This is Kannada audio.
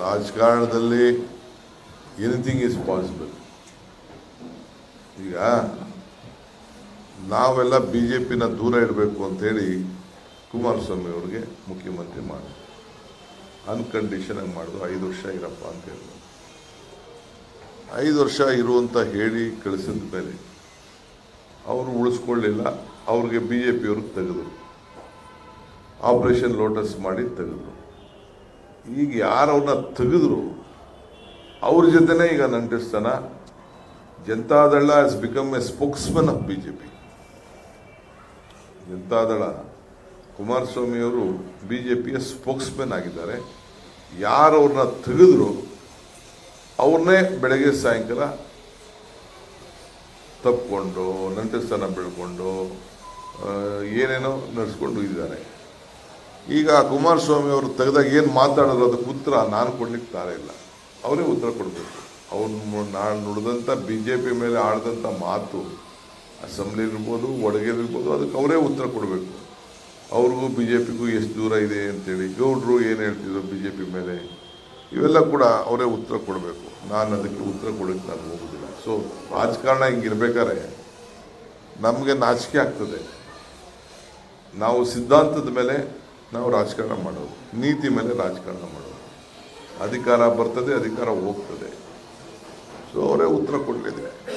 ರಾಜಕಾರಣದಲ್ಲಿ ಎನಿಥಿಂಗ್ ಈಸ್ ಪಾಸಿಬಲ್ ಈಗ ನಾವೆಲ್ಲ ಬಿ ಜೆ ಪಿನ ದೂರ ಇಡಬೇಕು ಅಂತೇಳಿ ಕುಮಾರಸ್ವಾಮಿ ಅವ್ರಿಗೆ ಮುಖ್ಯಮಂತ್ರಿ ಮಾಡಿ. ಅನ್ಕಂಡೀಷನ್ ಆಗಿ ಮಾಡಿದ್ರು. ಐದು ವರ್ಷ ಇರಪ್ಪ ಅಂತ ಐದು ವರ್ಷ ಇರುವಂತ ಹೇಳಿ ಕಳಿಸಿದ ಮೇಲೆ ಅವರು ಉಳಿಸ್ಕೊಳ್ಳಿಲ್ಲ. ಅವ್ರಿಗೆ ಬಿ ಜೆ ಪಿಯವ್ರಿಗೆ ತೆಗೆದ್ರು. ಆಪರೇಷನ್ ಲೋಟಸ್ ಮಾಡಿ ತೆಗೆದ್ರು. ಈಗ ಯಾರವ್ರನ್ನ ತೆಗೆದ್ರು ಅವ್ರ ಜೊತೆನೇ ಈಗ ನಂಟಿಸ್ತಾನ. Janata Dal has become a spokesman of B J P Janata Dal ಕುಮಾರಸ್ವಾಮಿಯವರು ಬಿ ಜೆ ಪಿಯ ಸ್ಪೋಕ್ಸ್ಮನ್ ಆಗಿದ್ದಾರೆ. ಯಾರು ಅವ್ರನ್ನ ತೆಗೆದ್ರು ಅವ್ರನ್ನೇ ಬೆಳಗ್ಗೆ ಸಾಯಂಕಾಲ ತಪ್ಪಿಕೊಂಡು ನಂಟಸ್ಥಾನ ಬೆಳ್ಕೊಂಡು ಏನೇನೋ ನಡೆಸ್ಕೊಂಡು ಇದ್ದಾರೆ. ಈಗ ಕುಮಾರಸ್ವಾಮಿ ಅವರು ತೆಗೆದಾಗ ಏನು ಮಾತಾಡಿದ್ರು ಅದಕ್ಕೆ ಉತ್ತರ ನಾನು ಕೊಡ್ಲಿಕ್ಕೆ ತಾರ ಇಲ್ಲ. ಅವರೇ ಉತ್ತರ ಕೊಡಬೇಕು. ಅವ್ರು ನಾನು ನುಡಿದಂಥ ಬಿ ಜೆ ಪಿ ಮೇಲೆ ಆಡಿದಂಥ ಮಾತು ಅಸೆಂಬ್ಲಿ ಇರ್ಬೋದು ಒಳಗಿರ್ಬೋದು ಅದಕ್ಕೆ ಅವರೇ ಉತ್ತರ ಕೊಡಬೇಕು. ಅವ್ರಿಗೂ ಬಿ ಜೆ ಪಿಗೂ ಎಷ್ಟು ದೂರ ಇದೆ ಅಂತೇಳಿ, ಗೌಡ್ರು ಏನು ಹೇಳ್ತಿದ್ರು ಬಿ ಜೆ ಪಿ ಮೇಲೆ, ಇವೆಲ್ಲ ಕೂಡ ಅವರೇ ಉತ್ತರ ಕೊಡಬೇಕು. ನಾನು ಅದಕ್ಕೆ ಉತ್ತರ ಕೊಡೋಕ್ಕೆ ನಾನು ಹೋಗೋದಿಲ್ಲ. ಸೊ ರಾಜಕಾರಣ ಹಿಂಗಿರ್ಬೇಕಾದ್ರೆ ನಮಗೆ ನಾಚಿಕೆ ಆಗ್ತದೆ. ನಾವು ಸಿದ್ಧಾಂತದ ಮೇಲೆ ನಾವು ರಾಜಕಾರಣ ಮಾಡೋದು. ನೀತಿ ಮೇಲೆ ರಾಜಕಾರಣ ಮಾಡೋದು. ಅಧಿಕಾರ ಬರ್ತದೆ, ಅಧಿಕಾರ ಹೋಗ್ತದೆ. ಸೊ ಅವರೇ ಉತ್ತರ ಕೊಡಲಿದೆ